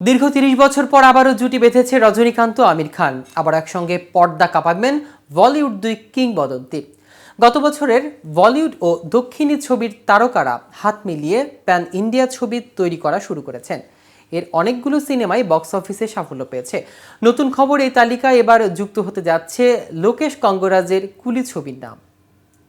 দীর্ঘ তিরিশ বছর পর আবারও জুটি বেঁধেছে রজনীকান্ত আমির খান। আবার একসঙ্গে পর্দা কাঁপাবেন বলিউড দুই কিংবদন্তি। গত বছরের বলিউড ও দক্ষিণী ছবির তারকারা হাত মিলিয়ে প্যান ইন্ডিয়া ছবি তৈরি করা শুরু করেছেন। এর অনেকগুলো সিনেমাই বক্স অফিসে সাফল্য পেয়েছে। নতুন খবর এই তালিকায় এবার যুক্ত হতে যাচ্ছে লোকেশ কঙ্গরাজের কুলি ছবির নাম।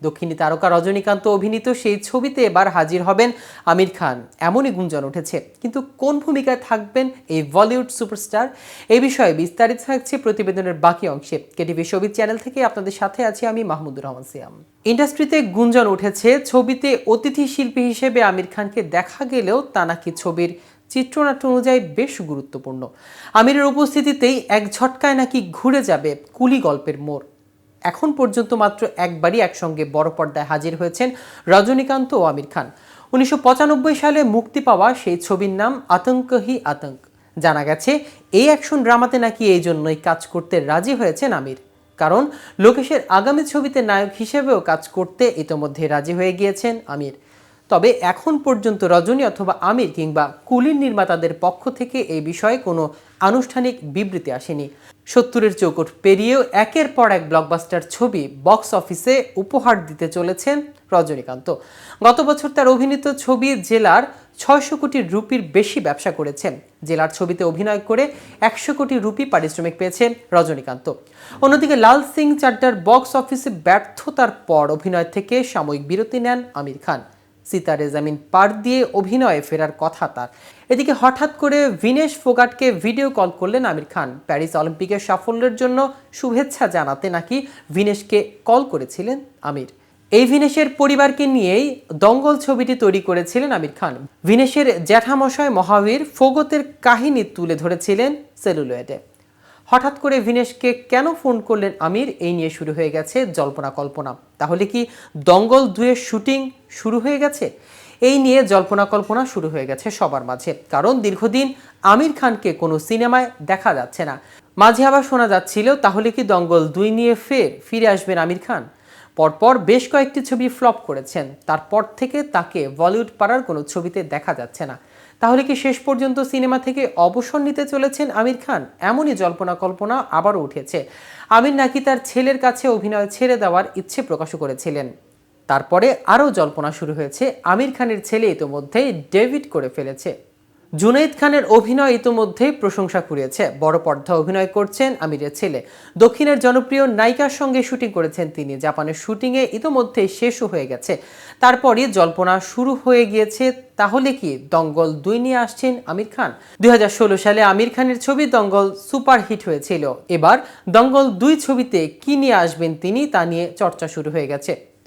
দক্ষিণী তারকা রজনীকান্ত অভিনীত সেই ছবিতে এবার হাজির হবেন আমির খান। এমনই গুঞ্জন উঠেছে। কিন্তু কোন ভূমিকায় থাকবেন এই বলিউড সুপারস্টার? এই বিষয়ে বিস্তারিত থাকছে প্রতিবেদনের বাকি অংশে। কেটিভি ছবির চ্যানেল থেকে আপনাদের সাথে আছি আমি মাহমুদুর রহমান সিয়াম। ইন্ডাস্ট্রিতে গুঞ্জন উঠেছে, ছবিতে অতিথি শিল্পী হিসেবে আমির খানকে দেখা গেলেও তা নাকি ছবির চিত্রনাট্য অনুযায়ী বেশ গুরুত্বপূর্ণ। আমিরের উপস্থিতিতেই এক ঝটকায় নাকি ঘুরে যাবে কুলি গল্পের মোড়। এখন পর্যন্ত মাত্র একবারই একসঙ্গে বড় পর্দায় হাজির হয়েছেন রজনীকান্ত ও আমির খান। উনিশশো পঁচানব্বই সালে মুক্তি পাওয়া সেই ছবির নাম আতঙ্ক হি আতঙ্ক। জানা গেছে, এই অ্যাকশন ড্রামাতে নাকি এই জন্যই কাজ করতে রাজি হয়েছেন আমির। কারণ, লোকেশের আগামী ছবিতে নায়ক হিসেবেও কাজ করতে ইতোমধ্যে রাজি হয়ে গিয়েছেন আমির। তবে এখন পর্যন্ত রজনী অথবা আমির কিংবা কুলির নির্মাতাদের পক্ষ থেকে এই বিষয়ে কোনো আনুষ্ঠানিক বিবৃতি আসেনি। সত্তরের চৌকট পেরিয়েও একের পর এক ব্লকবাস্টার ছবি বক্স অফিসে উপহার দিতে চলেছেন রজনীকান্ত। গত বছর তার অভিনীত ছবি জেলার ছয়শো কোটি রুপির বেশি ব্যবসা করেছেন। জেলার ছবিতে অভিনয় করে একশো কোটি রুপি পারিশ্রমিক পেয়েছেন রজনীকান্ত। অন্যদিকে লাল সিং চাড্ডার বক্স অফিসে ব্যর্থতার পর অভিনয় থেকে সাময়িক বিরতি নেন আমির খান। সিতারে জামিন পার দিয়ে অভিনয়ে ফেরার কথা তার। এদিকে হঠাৎ করে ভিনেশ ফোগাটকে ভিডিও কল করলেন আমির খান। প্যারিস অলিম্পিকের সাফল্যের জন্য শুভেচ্ছা জানাতে নাকি ভিনেশকে কল করেছিলেন আমির। এই ভিনেশের পরিবারকে নিয়েই দঙ্গল ছবিটি তৈরি করেছিলেন আমির খান। ভিনেশের জ্যাঠামশায় মহাবীর ফোগতের কাহিনী তুলে ধরেছিলেন সেলুলয়েডে। হঠাৎ করে ভিনেশকে কেন ফোন করলেন আমির? এই নিয়ে শুরু হয়ে গেছে জল্পনা কল্পনা। তাহলে কি দঙ্গল দুয়ের শুটিং শুরু হয়ে গেছে? এই নিয়ে জল্পনা কল্পনা শুরু হয়ে গেছে সবার মাঝে। কারণ দীর্ঘদিন আমির খানকে কোনো সিনেমায় দেখা যাচ্ছে না। মাঝে আবার শোনা যাচ্ছিল, তাহলে কি দঙ্গল দুই নিয়ে ফের ফিরে আসবেন আমির খান? পরপর বেশ কয়েকটি ছবি ফ্লপ করেছেন। তারপর থেকে তাকে বলিউড পাড়ার কোনো ছবিতে দেখা যাচ্ছে না। তাহলে কি শেষ পর্যন্ত সিনেমা থেকে অবসর নিতে চলেছেন আমির খান? এমনই জল্পনা কল্পনা আবারও উঠেছে। আমির নাকি তার ছেলের কাছে অভিনয় ছেড়ে দেওয়ার ইচ্ছে প্রকাশ করেছিলেন। তারপরে আরও জল্পনা শুরু হয়েছে। আমির খানের ছেলে ইতোমধ্যেই ডেভিড করে ফেলেছে। জুনাইদ খানের অভিনয় ইতোমধ্যেই প্রশংসা কুড়িয়েছে। বড় পর্দা অভিনয় করছেন আমিরের ছেলে। দক্ষিণের জনপ্রিয় নায়িকার সঙ্গে শুটিং করেছেন তিনি। জাপানের শুটিংয়ে ইতোমধ্যেই শেষও হয়ে গেছে। তারপরই জল্পনা শুরু হয়ে গিয়েছে। তাহলে কি দঙ্গল দুই নিয়ে আসছেন আমির খান? দুই হাজার ষোলো সালে আমির খানের ছবি দঙ্গল সুপার হিট হয়েছিল। এবার দঙ্গল দুই ছবিতে কি নিয়ে আসবেন তিনি তা নিয়ে চর্চা শুরু হয়ে গেছে।